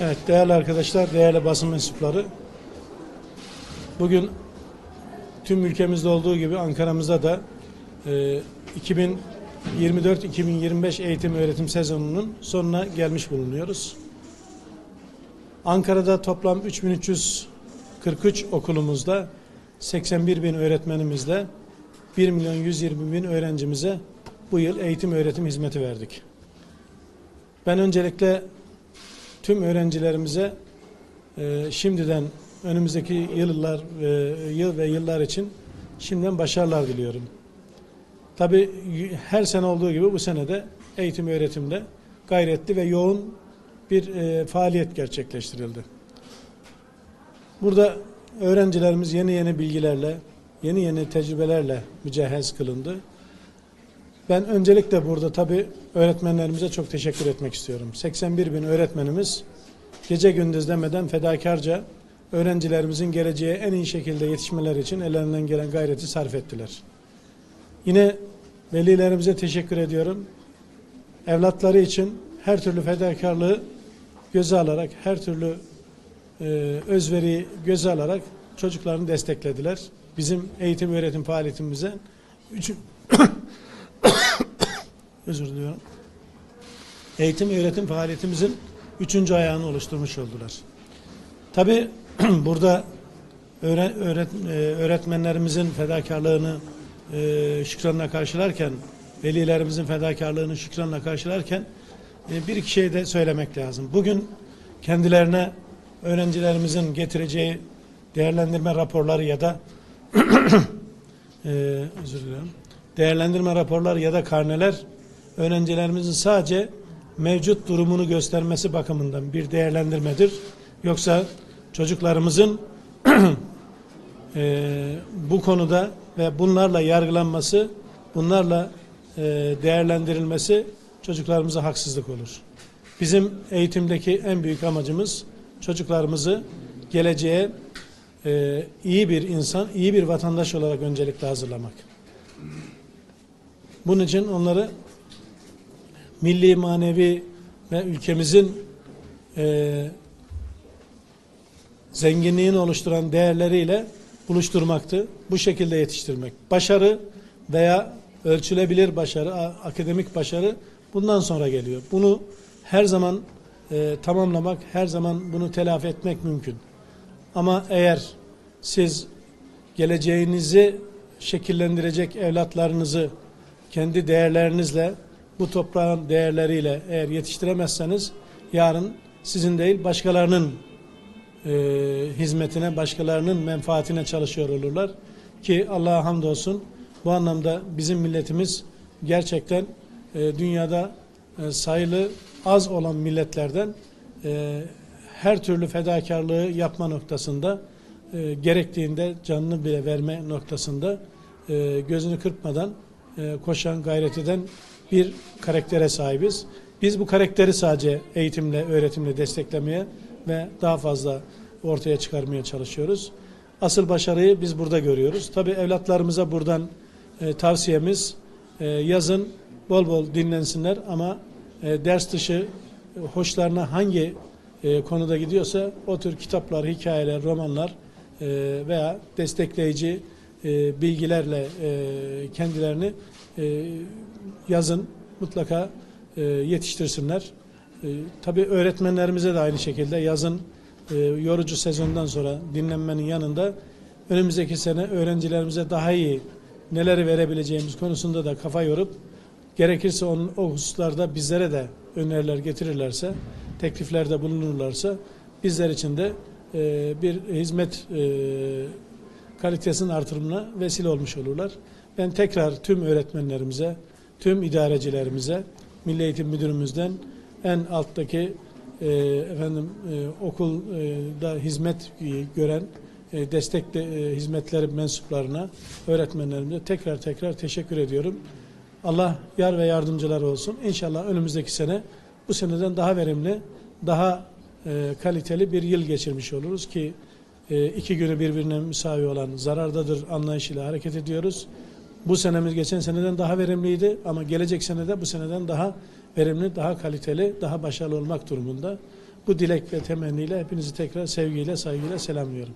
Evet değerli arkadaşlar, değerli basın mensupları. Bugün tüm ülkemizde olduğu gibi Ankara'mızda da e, 2024-2025 eğitim öğretim sezonunun sonuna gelmiş bulunuyoruz. Ankara'da toplam 3343 okulumuzda 81 bin öğretmenimizle 1 milyon 120 bin öğrencimize bu yıl eğitim öğretim hizmeti verdik. Ben öncelikle tüm öğrencilerimize e, şimdiden önümüzdeki yıllar e, yıl ve yıllar için şimdiden başarılar diliyorum. Tabi her sene olduğu gibi bu sene de eğitim öğretimde gayretli ve yoğun bir e, faaliyet gerçekleştirildi. Burada öğrencilerimiz yeni yeni bilgilerle, yeni yeni tecrübelerle mücehhez kılındı. Ben öncelikle burada tabii öğretmenlerimize çok teşekkür etmek istiyorum. 81 bin öğretmenimiz gece gündüz demeden fedakarca öğrencilerimizin geleceğe en iyi şekilde yetişmeleri için ellerinden gelen gayreti sarf ettiler. Yine velilerimize teşekkür ediyorum. Evlatları için her türlü fedakarlığı göze alarak, her türlü e, özveriyi göze alarak çocuklarını desteklediler. Bizim eğitim öğretim faaliyetimize üç, özür diliyorum. Eğitim öğretim faaliyetimizin üçüncü ayağını oluşturmuş oldular. Tabi burada e, öğretmenlerimizin fedakarlığını e, şükranla karşılarken, velilerimizin fedakarlığını şükranla karşılarken e, bir iki şey de söylemek lazım. Bugün kendilerine öğrencilerimizin getireceği değerlendirme raporları ya da özür dilerim. Değerlendirme raporları ya da karneler öğrencilerimizin sadece mevcut durumunu göstermesi bakımından bir değerlendirmedir. Yoksa çocuklarımızın e, bu konuda ve bunlarla yargılanması, bunlarla e, değerlendirilmesi çocuklarımıza haksızlık olur. Bizim eğitimdeki en büyük amacımız çocuklarımızı geleceğe e, iyi bir insan, iyi bir vatandaş olarak öncelikle hazırlamak. Bunun için onları milli, manevi ve ülkemizin e, zenginliğini oluşturan değerleriyle buluşturmaktı. Bu şekilde yetiştirmek. Başarı veya ölçülebilir başarı, akademik başarı bundan sonra geliyor. Bunu her zaman e, tamamlamak, her zaman bunu telafi etmek mümkün. Ama eğer siz geleceğinizi şekillendirecek evlatlarınızı kendi değerlerinizle, bu toprağın değerleriyle eğer yetiştiremezseniz yarın sizin değil başkalarının e, hizmetine, başkalarının menfaatine çalışıyor olurlar. Ki Allah'a hamdolsun bu anlamda bizim milletimiz gerçekten e, dünyada e, sayılı az olan milletlerden e, her türlü fedakarlığı yapma noktasında e, gerektiğinde canını bile verme noktasında e, gözünü kırpmadan koşan, gayret eden bir karaktere sahibiz. Biz bu karakteri sadece eğitimle, öğretimle desteklemeye ve daha fazla ortaya çıkarmaya çalışıyoruz. Asıl başarıyı biz burada görüyoruz. Tabii evlatlarımıza buradan e, tavsiyemiz e, yazın bol bol dinlensinler ama e, ders dışı e, hoşlarına hangi e, konuda gidiyorsa o tür kitaplar, hikayeler, romanlar e, veya destekleyici e, bilgilerle e, kendilerini e, yazın mutlaka e, yetiştirsinler. E, tabii öğretmenlerimize de aynı şekilde yazın e, yorucu sezondan sonra dinlenmenin yanında önümüzdeki sene öğrencilerimize daha iyi neleri verebileceğimiz konusunda da kafa yorup gerekirse onun, o hususlarda bizlere de öneriler getirirlerse, tekliflerde bulunurlarsa bizler için de e, bir hizmet e, kalitesinin artırımına vesile olmuş olurlar. Ben tekrar tüm öğretmenlerimize, tüm idarecilerimize, Milli Eğitim Müdürümüzden en alttaki e, efendim e, okulda hizmet gören e, destek e, hizmetleri mensuplarına, öğretmenlerimize tekrar tekrar teşekkür ediyorum. Allah yar ve yardımcılar olsun. İnşallah önümüzdeki sene bu seneden daha verimli, daha e, kaliteli bir yıl geçirmiş oluruz ki iki günü birbirine müsavi olan zarardadır anlayışıyla hareket ediyoruz. Bu senemiz geçen seneden daha verimliydi ama gelecek senede bu seneden daha verimli, daha kaliteli, daha başarılı olmak durumunda. Bu dilek ve temenniyle hepinizi tekrar sevgiyle, saygıyla selamlıyorum.